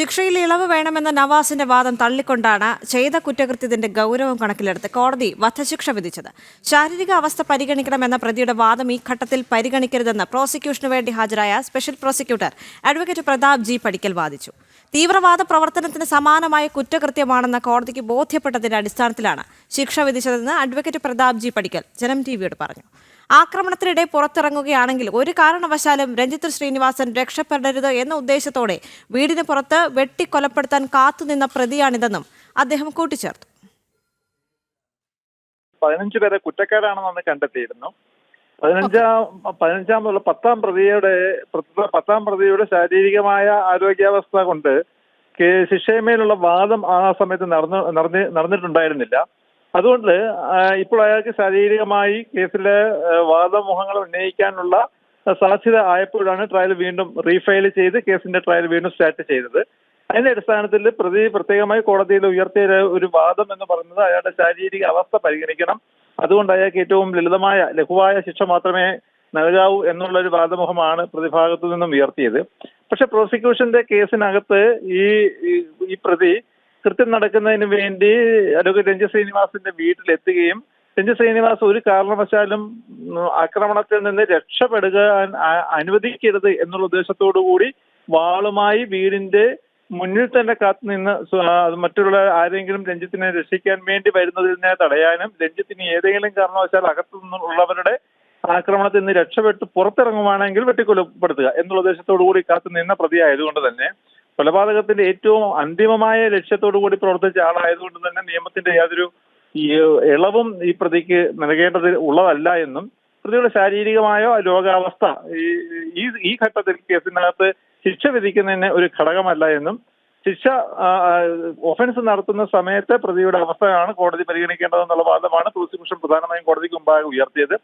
ശിക്ഷയിൽ ഇളവ് വേണമെന്ന നവാസിന്റെ വാദം തള്ളിക്കൊണ്ടാണ് ചെയ്ത കുറ്റകൃത്യത്തിന്റെ ഗൗരവം കണക്കിലെടുത്ത് കോടതി വധശിക്ഷ വിധിച്ചത്. ശാരീരിക അവസ്ഥ പരിഗണിക്കണമെന്ന പ്രതിയുടെ വാദം ഈ ഘട്ടത്തിൽ പരിഗണിക്കരുതെന്ന് പ്രോസിക്യൂഷനു വേണ്ടി ഹാജരായ special prosecutor advocate Pratap G Padikkal വാദിച്ചു. തീവ്രവാദ പ്രവർത്തനത്തിന് സമാനമായ കുറ്റകൃത്യമാണെന്ന കോടതിക്ക് ബോധ്യപ്പെട്ടതിന്റെ അടിസ്ഥാനത്തിലാണ് ശിക്ഷ വിധിച്ചതെന്ന് അഡ്വക്കേറ്റ് പ്രതാപ് ജി പടിക്കൽ ജനം ടിവിയോട് പറഞ്ഞു. ആക്രമണത്തിനിടെ പുറത്തിറങ്ങുകയാണെങ്കിൽ ഒരു കാരണവശാലും രഞ്ജിത്ത് ശ്രീനിവാസൻ രക്ഷപ്പെടരുത് എന്ന ഉദ്ദേശത്തോടെ വീടിന് പുറത്ത് വെട്ടിക്കൊലപ്പെടുത്താൻ കാത്തുനിന്ന പ്രതിയാണിതെന്നും അദ്ദേഹം കൂട്ടിച്ചേർത്തു. പതിനഞ്ച് പേരെ കുറ്റക്കാരാണെന്ന് കണ്ടെത്തിയിരുന്നു. പതിനഞ്ചാം പതിനഞ്ചാമതുള്ള പത്താം പ്രതിയുടെ പത്താം പ്രതിയുടെ ശാരീരികമായ ആരോഗ്യാവസ്ഥ കൊണ്ട് ശിക്ഷയമേലുള്ള വാദം ആ സമയത്ത് നടന്ന് നടന്നിട്ടുണ്ടായിരുന്നില്ല. അതുകൊണ്ട് ഇപ്പോൾ അയാൾക്ക് ശാരീരികമായി കേസിലെ വാദമുഖങ്ങൾ ഉന്നയിക്കാനുള്ള സാധ്യത ആയപ്പോഴാണ് ട്രയൽ വീണ്ടും റീഫയൽ ചെയ്ത് കേസിന്റെ ട്രയൽ വീണ്ടും സ്റ്റാർട്ട് ചെയ്തത്. അതിന്റെ അടിസ്ഥാനത്തിൽ പ്രതി പ്രത്യേകമായി കോടതിയിൽ ഉയർത്തിയ ഒരു- വാദം എന്ന് പറയുന്നത് അയാളുടെ ശാരീരിക അവസ്ഥ പരിഗണിക്കണം. അതുകൊണ്ട് അയാൾക്ക് ഏറ്റവും ലളിതമായ ലഘുവായ ശിക്ഷ മാത്രമേ നൽകാവൂ എന്നുള്ള ഒരു വാദമുഖമാണ് പ്രതിഭാഗത്തു നിന്നും ഉയർത്തിയത്. പക്ഷെ പ്രോസിക്യൂഷന്റെ കേസിനകത്ത് ഈ- ഈ പ്രതി കൃത്യം നടക്കുന്നതിന് വേണ്ടി അഡ്വക്കേറ്റ് രഞ്ജി ശ്രീനിവാസിന്റെ വീട്ടിലെത്തുകയും രഞ്ജി ശ്രീനിവാസ് ഒരു കാരണവശാലും ആക്രമണത്തിൽ നിന്ന് രക്ഷപ്പെടുക അനുവദിക്കരുത് എന്നുള്ള ഉദ്ദേശത്തോടു കൂടി വാളുമായി വീടിന്റെ മുന്നിൽ തന്നെ കാത്തു നിന്ന് മറ്റുള്ള ആരെങ്കിലും രഞ്ജിത്തിനെ രക്ഷിക്കാൻ വേണ്ടി വരുന്നതിനെ തടയാനും രഞ്ജിത്തിന് ഏതെങ്കിലും കാരണവശാൽ അകത്തു നിന്നുള്ളവരുടെ ആക്രമണത്തിൽ നിന്ന് രക്ഷപ്പെട്ട് പുറത്തിറങ്ങുവാണെങ്കിൽ വെട്ടിക്കൊലപ്പെടുത്തുക എന്നുള്ള ഉദ്ദേശത്തോടു കൂടി കാത്തു നിന്ന പ്രതിയായതുകൊണ്ട് തന്നെ കൊലപാതകത്തിന്റെ ഏറ്റവും അന്തിമമായ ലക്ഷ്യത്തോടു കൂടി പ്രവർത്തിച്ച ആളായതുകൊണ്ട് തന്നെ നിയമത്തിന്റെ യാതൊരു ഇളവും ഈ പ്രതിക്ക് നൽകേണ്ടത് ഉള്ളതല്ല എന്നും പ്രതിയുടെ ശാരീരികമായോ രോഗാവസ്ഥ ഈ- ഈ ഘട്ടത്തിൽ കേസിനകത്ത് ശിക്ഷ വിധിക്കുന്നതിന് ഒരു ഘടകമല്ല എന്നും ശിക്ഷ ഒഫൻസ് നടത്തുന്ന സമയത്ത് പ്രതിയുടെ അവസ്ഥയാണ് കോടതി പരിഗണിക്കേണ്ടതെന്നുള്ള വാദമാണ് പ്രോസിക്യൂഷൻ പ്രധാനമായും കോടതിക്ക് മുമ്പാകെ ഉയർത്തിയത്.